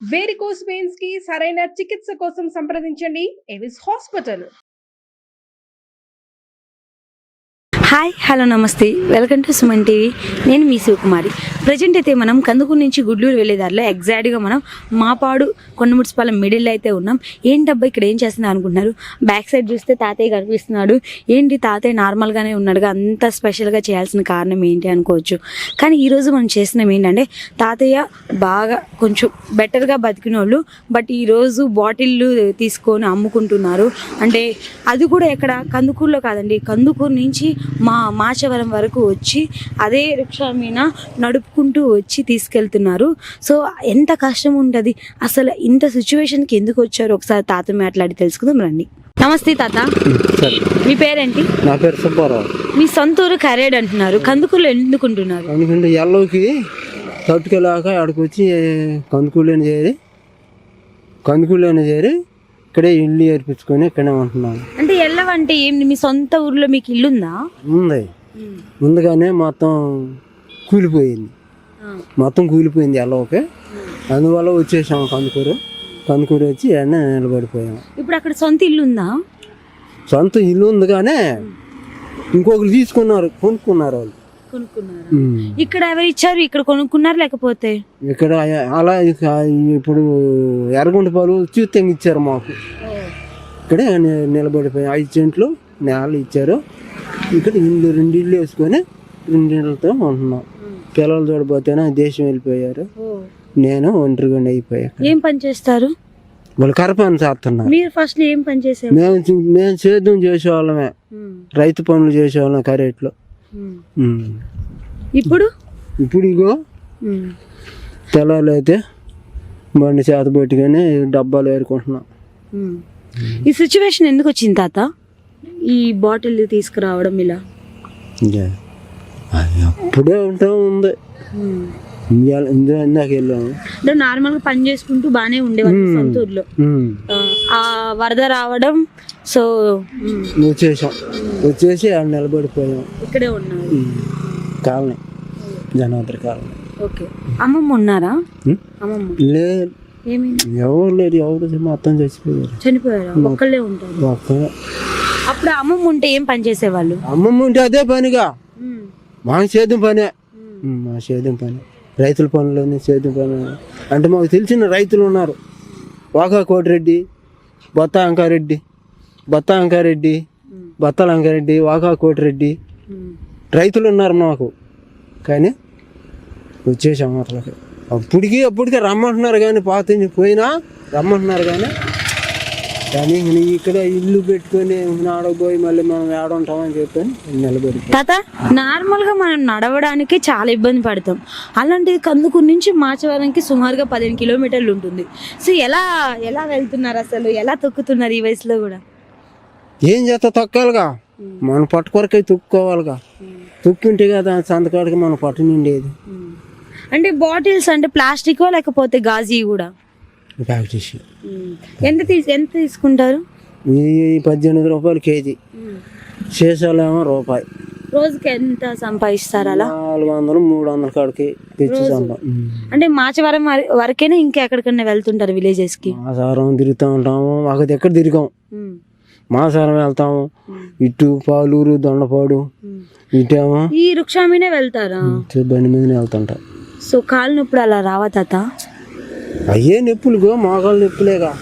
Varicose పెయిన్స్కి సరైన చికిత్స కోసం సంప్రదించండి. Avis hospital hi hello namaste. Welcome to Suman TV. నేను మీ శివకుమారి. ప్రజెంట్ అయితే మనం కందుకూరు నుంచి గుడ్లూరు వెళ్ళే దారిలో ఎగ్జాక్ట్గా మనం మాపాడు కొండముడిసిపాలెం మిడిల్ అయితే ఉన్నాం. ఏంటబ్బా ఇక్కడ ఏం చేస్తున్నా అనుకుంటున్నారు? బ్యాక్ సైడ్ చూస్తే తాతయ్య కనిపిస్తున్నాడు. ఏంటి తాతయ్య నార్మల్గానే ఉన్నాడుగా? అంత స్పెషల్గా చేయాల్సిన కారణం ఏంటి అనుకోవచ్చు. కానీ ఈరోజు మనం చేసినాం ఏంటంటే తాతయ్య బాగా కొంచెం బెటర్గా బతికిన వాళ్ళు బట్ ఈరోజు బాటిళ్ళు తీసుకొని అమ్ముకుంటున్నారు. అంటే అది కూడా ఎక్కడ? కందుకూరులో కాదండి. కందుకూరు నుంచి మా మాచవరం వరకు వచ్చి అదే రిక్షా మీద నడుపుకుంటూ వచ్చి తీసుకెళ్తున్నారు. సో ఎంత కష్టం ఉంటుంది? అసలు ఇంత సిచ్యువేషన్కి ఎందుకు వచ్చారు? ఒకసారి తాత మాట్లాడి తెలుసుకుందాం రండి. నమస్తే తాత. సరే. మీ పేరేంటి? నా పేరు సుబ్బారావు. మీ సొంత ఊరు కరేడ్ అంటున్నారు. కందుకూరులో ఎందుకుంటున్నారు ఎందుకంటే ఎల్లకి తట్టుకెళ్ళాక ఆడికి వచ్చి కందుకూళ్ళని చేరి కందుకూళ్ళని చేరి ఇక్కడే ఇల్లు ఏర్పించుకొని ఇక్కడే ఉంటున్నాను. అంటే ఎల్లవంటే ఏంటి మీ సొంత ఊర్లో మీకు ఇల్లుందా? ఉంది. ముందుగానే మొత్తం కూలిపోయింది. మొత్తం కూలిపోయింది ఎల్లవకి అందువల్ల వచ్చేసాము కందుకూరు. కందుకూరు వచ్చి ఎండ నిలబడిపోయాం. ఇప్పుడు అక్కడ సొంత ఇల్లు ఉందా సొంత ఇల్లు ఉంది కానీ ఇంకొకరు తీసుకున్నారు కొనుక్కున్నారు వాళ్ళు. ఇక్కడ ఎవరు ఇచ్చారు? ఇక్కడ కొనుక్కున్నారు లేకపోతే? ఇక్కడ అలా ఇప్పుడు ఎర్రగుంట పాలు చూస్తే ఇచ్చారు మాకు. ఇక్కడే నిలబడిపోయి ఐదు సెంట్లు నేల ఇచ్చారు. ఇక్కడ ఇల్లు రెండు ఇల్లు వేసుకొని రెండిళ్ళతో ఉంటున్నాం. పిల్లలు చూడబోతేనే దేశం వెళ్ళిపోయారు. నేను ఒంటరిగా అయిపోయా ఏం పని చేస్తారు? వాళ్ళు కరపని చేస్తున్నారు. మీరు ఫస్ట్ ఏం పని మేము మేము సేద్యం చేసేవాళ్ళమే. రైతు పనులు చేసేవాళ్ళం కరేట్లో. ఇప్పుడు? ఇప్పుడు ఇగో తెల్లాలు అయితే బండి చేత పెట్టుకొని డబ్బాలు ఏరుకుంటున్నాం. ఈ సిచ్యువేషన్ ఎందుకు వచ్చింది తాత? ఈ బాటిల్ తీసుకురావడం ఇలా. అది అప్పుడే ఉంటా ఉంది. ఇందాక వెళ్ళాము అంటే నార్మల్గా పని చేసుకుంటూ బానే ఉండేవాళ్ళు. సొంత ఊర్లో. ఆ, వరద రావడం సో వచ్చేసాం. వచ్చేసి ఆడ నిలబడిపోయాం. ఇక్కడే ఉన్నారు. ఉమ్. కాలనీ. జనాద్రి కాలనీ. ఓకే. అమ్మమ్మ ఉన్నారా. అమ్మమ్మ. లేదు. ఎవరు లేరు ఎవరు మొత్తం చచ్చిపోయారు. చనిపోయారా? ఒక్కళ్ళే ఉంటారు. అప్పుడు అమ్మమ్మ ఉంటే ఏం పని చేసేవాళ్ళు? అమ్మమ్మ ఉంటే అదే పనిగా. మా సేద్యం పనే. మా సేద్యం పని. రైతుల పనులని సేద్యం పని. అంటే మాకు తెలిసిన రైతులు ఉన్నారు. వాకా కోటిరెడ్డి బొత్త అంకారెడ్డి బొత్త అంకారెడ్డి. బత్తాల అంకారెడ్డి వాకా కోటిరెడ్డి. రైతులు ఉన్నారు మాకు. కానీ వచ్చేసాం అట్లకి. అప్పటికి అప్పటికే రమ్మంటున్నారు కానీ పాత పోయినా రమ్మంటున్నారు కానీ. కానీ ఇక్కడ ఇల్లు పెట్టుకొని ఆడపోయి మళ్ళీ మనం ఏడుంటామని చెప్పని నిలబడి తాత నార్మల్గా మనం నడవడానికి చాలా ఇబ్బంది పడతాం. అలాంటిది కందుకూరు నుంచి మాచవరంకి సుమారుగా పదిహేను కిలోమీటర్లు ఉంటుంది. సో ఎలా ఎలా వెళ్తున్నారు అసలు? ఎలా తొక్కుతున్నారు ఈ వయసులో కూడా? ఏం చేస్తా తొక్కాలిగా? మన పట్టు కొరకై తొక్కుకోవాలిగా. తొక్కుంటే కదా సంతకాడికి మన పట్టు నిండేది. అంటే బాటిల్స్ అంటే ప్లాస్టిక్ లేకపోతే గాజీ కూడా? ప్రాక్టీస్ ఎంత తీసి ఎంత తీసుకుంటారు? ఈ పద్దెనిమిది రూపాయలు కేజీ. సీసాలేమో రూపాయి. రోజుకి ఎంత సంపాదిస్తారు అలా? నాలుగు వందలు మూడు వందల కాడికి తెచ్చి అంటే మాచవరం వర- వరకేనా ఇంకా ఎక్కడికన్నా వెళ్తుంటారు విలేజెస్కి మాసారం తిరుగుతూ ఉంటాము. మాకు ఎక్కడ తిరిగాం. మాసారం వెళ్తాము. ఇటు పాలూరు దొండపాడు. ఇటేమో ఈ రుక్షామినే వెళ్తారా? బండి మీద వెళ్తుంటాం. సో కాలు నొప్పుడు అలా రావా తాత? అయ్యే నొప్పులుగో మోకాలు నొప్పులేగా.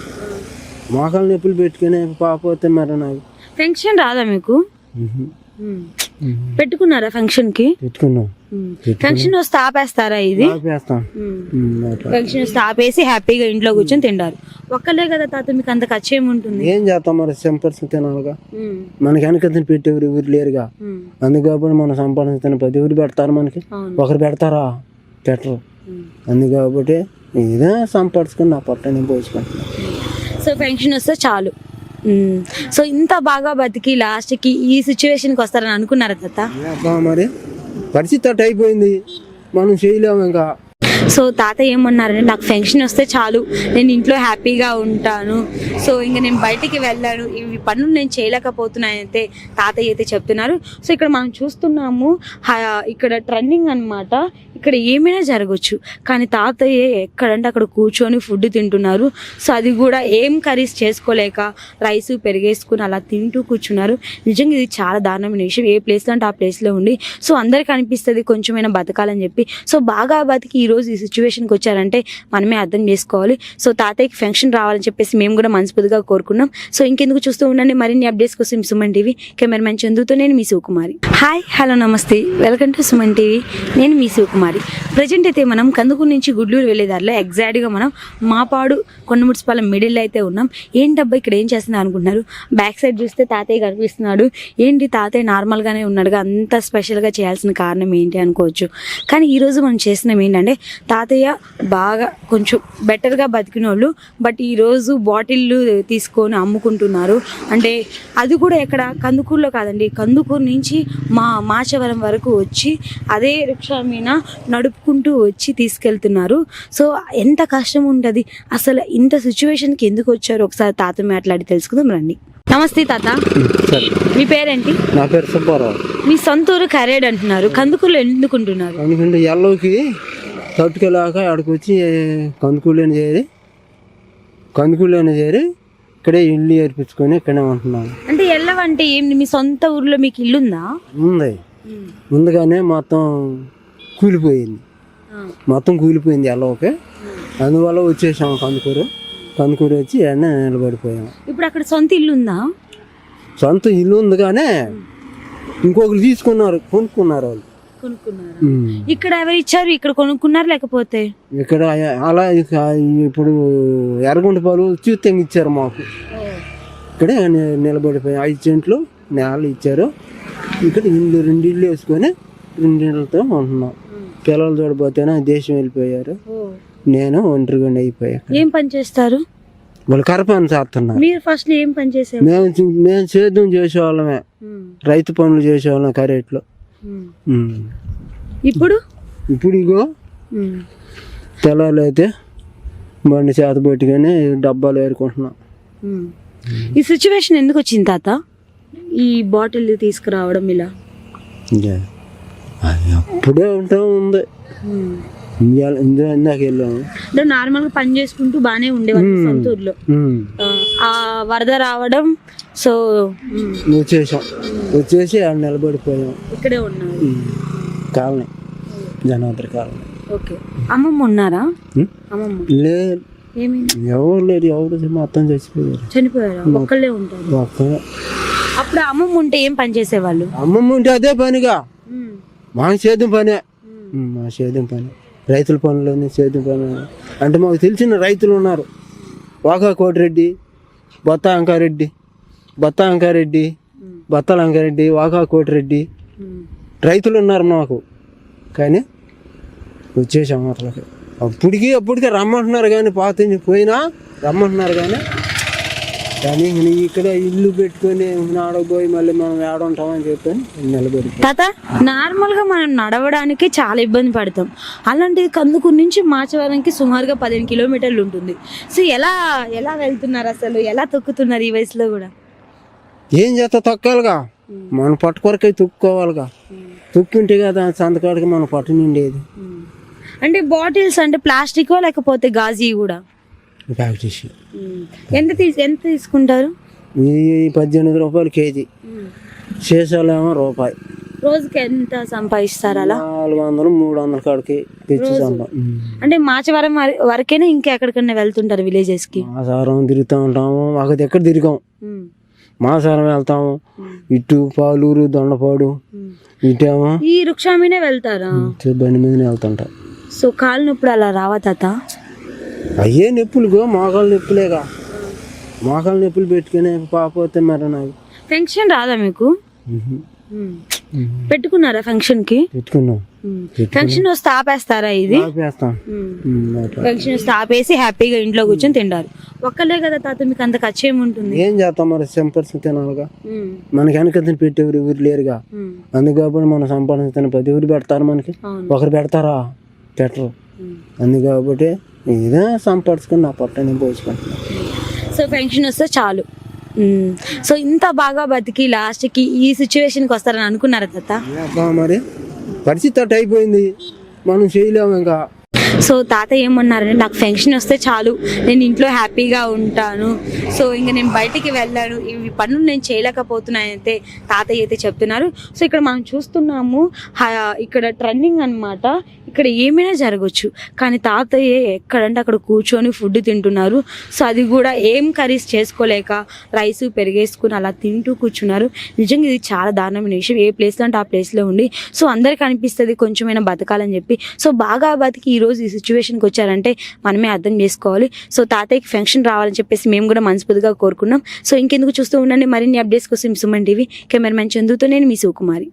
మోకాలు నొప్పులు పెట్టుకుని పాపోతే మరి నాకు ఫంక్షన్ రాదా మీకు. పెట్టుకున్నారా ఫంక్షన్కి పెట్టుకున్నాం. ఫంక్షన్ వస్తే ఆపేస్తారా ఇది? ఫంక్షన్ వస్తే ఆపేసి హ్యాపీగా ఇంట్లో కూర్చొని తింటారు ఒక్కలే కదా తాత మీకు అంత ఖర్చు ఏముంటుంది ఏం చేస్తాం మరి? సంపాదించి తినాలిగా. మనకి వెనక పెట్టేవారు ఎవరు లేరుగా. అందుకు కాబట్టి మనం సంపాదించిన పది ఎవరు పెడతారు మనకి. ఒకరు పెడతారా? పెట్టరు. ఉమ్. అందుకు కాబట్టి ఇదే సంపాదించుకుని నా పట్టని పోసుకుంటున్నాను సో ఫంక్షన్ వస్తే చాలు. మ్మ్. సో ఇంత బాగా బతికి లాస్ట్కి ఈ సిచ్యువేషన్కి వస్తారని అనుకున్నారా తాత? మరి పరిస్థితి అట్ట అయిపోయింది. మనం చేయలేము ఇంకా. సో తాత ఏమన్నారంటే నాకు ఫంక్షన్ వస్తే చాలు. నేను ఇంట్లో హ్యాపీగా ఉంటాను. సో ఇంకా నేను బయటికి వెళ్ళాను. ఇవి పనులు నేను చేయలేకపోతున్నానైతే తాతయ్య అయితే చెప్తున్నారు. సో ఇక్కడ మనం చూస్తున్నాము ఇక్కడ ట్రెండింగ్ అన్నమాట. ఇక్కడ ఏమైనా జరగవచ్చు కానీ తాతయ్య ఎక్కడంటే అక్కడ కూర్చొని ఫుడ్ తింటున్నారు. సో అది కూడా ఏం కర్రీస్ చేసుకోలేక రైస్ పెరిగేసుకుని అలా తింటూ కూర్చున్నారు. నిజంగా ఇది చాలా దారుణమైన విషయం. ఏ ప్లేస్లో అంటే ఆ ప్లేస్లో ఉండి సో అందరికి అనిపిస్తుంది కొంచెమైనా బతకాలని చెప్పి. సో బాగా బతికి ఈ రోజు ఈ సిచ్యువేషన్కి వచ్చారంటే మనమే అర్థం చేసుకోవాలి. సో తాతయ్యకి ఫంక్షన్ రావాలని చెప్పేసి మేము కూడా మనస్ఫూర్తిగా కోరుకున్నాం. సో ఇంకెందుకు చూస్తూ ఉండండి. మరిన్ని అప్డేట్స్ కోసం సుమన్ టీవీ కెమెరామెన్ చందుతో నేను మీ Sivakumari. Hi hello namaste. Welcome to Suman TV. నేను మీ శివకుమారి. ప్రజెంట్ అయితే మనం కందుకూరు నుంచి గుడ్లూరు వెళ్ళే దారిలో ఎగ్జాక్ట్గా మనం మాపాడు కొండముడిసిపాలెం మిడిల్ అయితే ఉన్నాం. ఏంటబ్బా ఇక్కడ ఏం చేస్తున్నా అనుకుంటున్నారు? బ్యాక్ సైడ్ చూస్తే తాతయ్య కనిపిస్తున్నాడు. ఏంటి తాతయ్య నార్మల్గానే ఉన్నాడుగా? అంత స్పెషల్గా చేయాల్సిన కారణం ఏంటి అనుకోవచ్చు. కానీ ఈరోజు మనం చేసినాం ఏంటంటే తాతయ్య బాగా కొంచెం బెటర్గా బతికిన వాళ్ళు బట్ ఈరోజు బాటిళ్ళు తీసుకొని అమ్ముకుంటున్నారు. అంటే అది కూడా ఎక్కడ? కందుకూరులో కాదండి. కందుకూరు నుంచి మా మాచవరం వరకు వచ్చి అదే రిక్షా మీద నడుపుకుంటూ వచ్చి తీసుకెళ్తున్నారు. సో ఎంత కష్టం ఉంటుంది? అసలు ఇంత సిచ్యువేషన్కి ఎందుకు వచ్చారు? ఒకసారి తాత మాట్లాడి తెలుసుకుందాం రండి. నమస్తే తాత. సరే. మీ పేరేంటి? నా పేరు సుబ్బారావు. మీ సొంత ఊరు కరేడ్ అంటున్నారు. కందుకూరులో ఎందుకుంటున్నారు? ఎందుకంటే ఎల్లోకి తట్టుకోలేక ఆడికి వచ్చి కందుకూళ్ళని చేరి కందుకూళ్ళని చేరి ఇక్కడే ఇల్లు ఏర్పించుకొని ఇక్కడే ఉంటున్నాను. అంటే ఎల్లవంటే ఏంటి మీ సొంత ఊర్లో మీకు ఇల్లు ఉందా. ఉంది ముందుగానే మొత్తం కూలిపోయింది. మొత్తం కూలిపోయింది ఎల్లవకి అందువల్ల వచ్చేసాం కందుకూరు. కందుకూరు వచ్చి ఎండ నిలబడిపోయాం. ఇప్పుడు అక్కడ సొంత ఇల్లు ఉందా? సొంత ఇల్లు ఉంది కానీ ఇంకొకరు తీసుకున్నారు కొనుక్కున్నారు వాళ్ళు. ఇక్కడ ఎవరు ఇచ్చారు? ఇక్కడ కొనుక్కున్నారు లేకపోతే? ఇక్కడ అలా ఇప్పుడు ఎర్రగుంటపాలు చూస్తే ఇచ్చారు మాకు. ఇక్కడే నిలబడిపోయాం. ఐదు సెంట్లు నేల ఇచ్చారు. ఇక్కడ ఇల్లు రెండు ఇల్లు వేసుకొని రెండిళ్ళతో ఉంటున్నాం. పిల్లలు చూడబోతేనే దేశం వెళ్ళిపోయారు. నేను ఒంటరిగా అయిపోయా ఏం పని చేస్తారు? వాళ్ళు కరపని చేస్తున్నారు. మీరు ఫస్ట్ ఏం పని చేసేవారు మేము మేము సేద్యం చేసేవాళ్ళమే. రైతు పనులు చేసేవాళ్ళం కరేట్లో. ఇప్పుడు? ఇప్పుడు ఇగో తెల్లాలు అయితే బండి చేత పెట్టుకొని డబ్బాలు ఏరుకుంటున్నాం. ఈ సిచ్యువేషన్ ఎందుకు వచ్చింది తాత? ఈ బాటిల్ తీసుకురావడం ఇలా? అది అప్పుడే ఉంటా ఉంది. ఇవాళ ఇందా ఇందాక వెళ్ళాము అంటే నార్మల్గా పని చేసుకుంటూ బానే ఉండేవాళ్ళు. సొంత ఊర్లో. ఆ, వరద రావడం సో వచ్చేసాం. వచ్చేసి ఆడ నిలబడిపోయాం. ఇక్కడే ఉన్నారు. ఉమ్. కాలనీ. జనాద్రి కాలనీ. ఓకే. అమ్మమ్మ ఉన్నారా. అమ్మమ్మ. లేదు. ఎవరు లేరు. ఎవరు మొత్తం చచ్చిపోయారు. చనిపోయారా? ఒక్కళ్ళే ఉంటారు. ఒక్కడే. అప్పుడు అమ్మమ్మ ఉంటే ఏం పని చేసేవాళ్ళు? అమ్మమ్మ ఉంటే అదే పనిగా. మ్మ్, మా సేద్యం పనే మా సేద్యం పని. రైతుల పనులని సేద్యం పని. అంటే మాకు తెలిసిన రైతులు ఉన్నారు. వాకా కోటిరెడ్డి బొత్త అంకారెడ్డి బొత్త అంకారెడ్డి బత్తాల అంకారెడ్డి వాకా కోటిరెడ్డి. రైతులు ఉన్నారు మాకు. కానీ వచ్చేసాం అట్లకి. అప్పటికి అప్పటికే రమ్మంటున్నారు కానీ పాత పోయినా రమ్మంటున్నారు కానీ కానీ ఇంక ఇక్కడ ఇల్లు పెట్టుకొని ఆడపోయి మళ్ళీ మనం ఏడుంటామని చెప్పని నిలబడి తాత నార్మల్గా మనం నడవడానికి చాలా ఇబ్బంది పడతాం. అలాంటిది కందుకూరు నుంచి మాచవరంకి సుమారుగా పదిహేను కిలోమీటర్లు ఉంటుంది. సో ఎలా ఎలా వెళ్తున్నారు అసలు? ఎలా తొక్కుతున్నారు ఈ వయసులో కూడా? ఏం చేస్తా? తొక్కాలిగా. మన పట్టు కొరకై తొక్కుకోవాలిగా. తొక్కింటే కదా సంతకాడికి మన పట్టు నిండేది. అంటే బాటిల్స్ అంటే ప్లాస్టిక్ లేకపోతే గాజీ కూడా? ప్రాక్టీస్ ఎంత తీసి ఎంత తీసుకుంటారు? ఈ పద్దెనిమిది రూపాయలు కేజీ. సీసాలేమో రూపాయి. రోజుకి ఎంత సంపాదిస్తారు అలా? నాలుగు వందలు మూడు వందల కాడికి తెచ్చుకుంటాం అంటే మాచవరం వర- వరకేనా ఇంకా ఎక్కడికన్నా వెళ్తుంటారు విలేజెస్కి మాసారం తిరుగుతూ ఉంటాము. ఒక దగ్గర తిరిగాం. మాసారం వెళ్తాము. ఇటు పాలూరు దొండపాడు. ఇటేమో ఈ రిక్షా మీదే వెళ్తారా బండి మీద వెళ్తుంటాం. సో కాలు నొప్పుడు అలా రావా తాత? అయ్యే నొప్పులుగో మోకాలు నొప్పులేగా మోకాలు నొప్పులు పెట్టుకుని పాపోతే మరి నాకు ఫంక్షన్ రాదా మీకు. పెట్టుకున్నారా ఫంక్షన్కి పెట్టుకున్నాం. ఫంక్షన్ వస్తే ఆపేస్తారా ఇది. ఫంక్షన్ వస్తే ఆపేసి హ్యాపీగా ఇంట్లో కూర్చొని తింటారు ఒక్కలే కదా తాత మీకు అంత ఖర్చు ఏముంటుంది? ఏం చేస్తాం మరి? సంపాదించి తినాలిగా. మనకి వెనక పెట్టేవారు ఎవరు లేరుగా. ఉమ్, అందుకు కాబట్టి మనం తిన పది ఎవరు పెడతారు మనకి. ఒకరు పెడతారా? పెట్టరు. ఉమ్. ఇదే సంపాదించుకుని నా పొట్టని పోసుకుంటున్నాను సో ఫంక్షన్ వస్తే చాలు. సో ఇంత బాగా బతికి లాస్ట్కి ఈ సిచ్యువేషన్కి వస్తారని అనుకున్నారా తాత? మరి పరిస్థితి అట్ట అయిపోయింది. మనం చేయలేము ఇంకా. సో తాత ఏమన్నారంటే నాకు ఫంక్షన్ వస్తే చాలు. నేను ఇంట్లో హ్యాపీగా ఉంటాను. సో ఇంకా నేను బయటికి వెళ్ళాను. ఇవి పనులు నేను చేయలేకపోతున్నాను అయితే తాతయ్య అయితే చెప్తున్నారు. సో ఇక్కడ మనం చూస్తున్నాము ఇక్కడ ట్రెండింగ్ అన్నమాట. ఇక్కడ ఏమైనా జరగచ్చు. కానీ తాతయ్య ఎక్కడంటే అక్కడ కూర్చొని ఫుడ్ తింటున్నారు. సో అది కూడా ఏం కర్రీస్ చేసుకోలేక రైస్ పెరిగేసుకుని అలా తింటూ కూర్చున్నారు. నిజంగా ఇది చాలా దారుణమైన విషయం. ఏ ప్లేస్లో అంటే ఆ ప్లేస్లో ఉండి సో అందరికి అనిపిస్తుంది కొంచెమైనా బతకాలని చెప్పి. సో బాగా బతికి ఈ రోజు ఈ సిచ్యువేషన్కి వచ్చారంటే మనమే అర్థం చేసుకోవాలి. సో తాతయ్యకి ఫంక్షన్ రావాలని చెప్పేసి మేము కూడా మనస్ఫూర్తిగా కోరుకున్నాం. సో ఇంకెందుకు చూస్తూ ఉండండి. మరిన్ని అప్డేట్స్ కోసం సుమన్ టీవీ కెమెరామెన్ చందుతో నేను మీ శివకుమారి